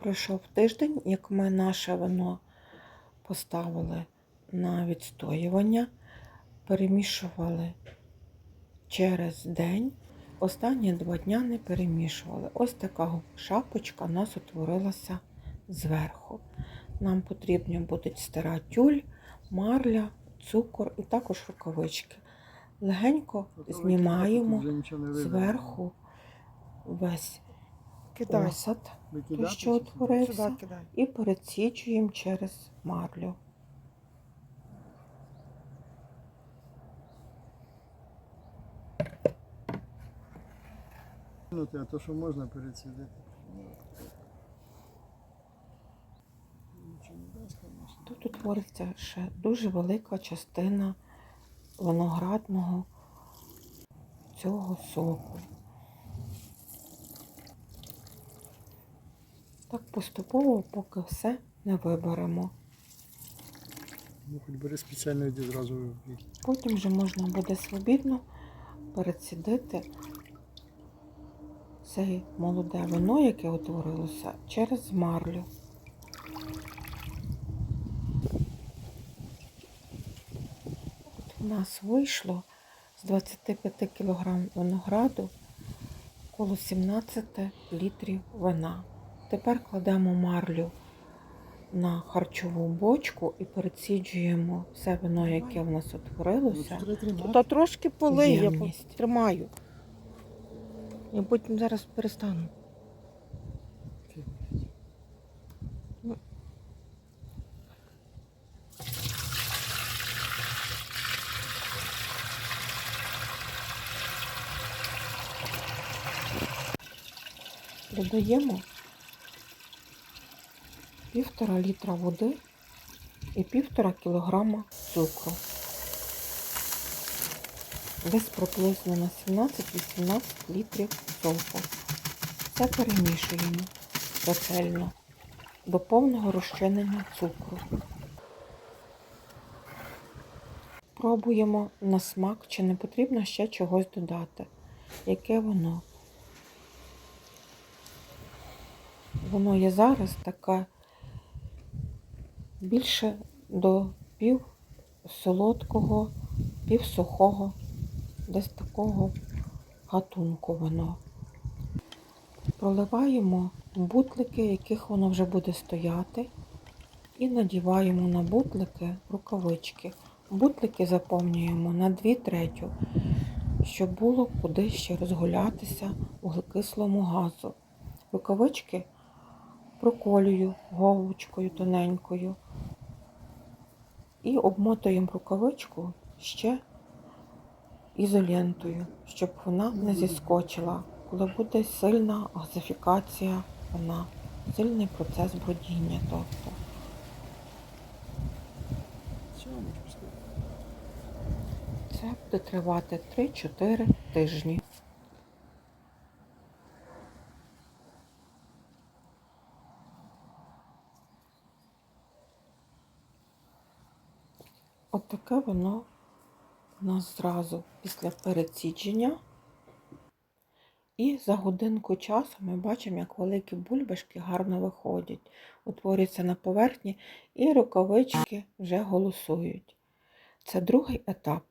Пройшов тиждень, як ми наше вино поставили на відстоювання, перемішували через день. Останні два дня не перемішували. Ось така шапочка у нас утворилася зверху. Нам потрібні будуть стара тюль, марля, цукор і також рукавички. Легенько знімаємо зверху весь Кидай. осад, Викидати той, що утворився, і переціджуємо через марлю. А то що можна звісно. Тут утвориться ще дуже велика частина виноградного цього соку. Так поступово, поки все не виберемо. Ну, хоч бери спеціально йди зразу. Потім вже можна буде свобідно перецідити це молоде вино, яке утворилося, через марлю. От у нас вийшло з 25 кг винограду коло 17 літрів вина. Тепер кладемо марлю на харчову бочку і переціджуємо все вино, яке в нас утворилося. Та трошки полий, я тримаю. Я потім зараз перестану. Додаємо півтора літра води і півтора кілограма цукру. Десь приблизно на 17-18 літрів соку. Все перемішуємо ретельно до повного розчинення цукру. Пробуємо на смак, чи не потрібно ще чогось додати. Яке воно? Воно є зараз таке більше до пів солодкого, пів десь такого гатунку воно. Проливаємо бутлики, яких воно вже буде стояти, і надіваємо на бутлики рукавички. Бутлики заповнюємо на 2 третю, щоб було куди ще розгулятися вуглекислому газу. Рукавички проколюю голочкою тоненькою і обмотуємо рукавичку ще ізолентою, щоб вона не зіскочила, коли буде сильна газифікація вона, сильний процес бродіння. Тобто. Це буде тривати 3-4 тижні. От воно у нас зразу після пересідження. І за годинку часу ми бачимо, як великі бульбашки гарно виходять, утворюються на поверхні, і рукавички вже голосують. Це другий етап.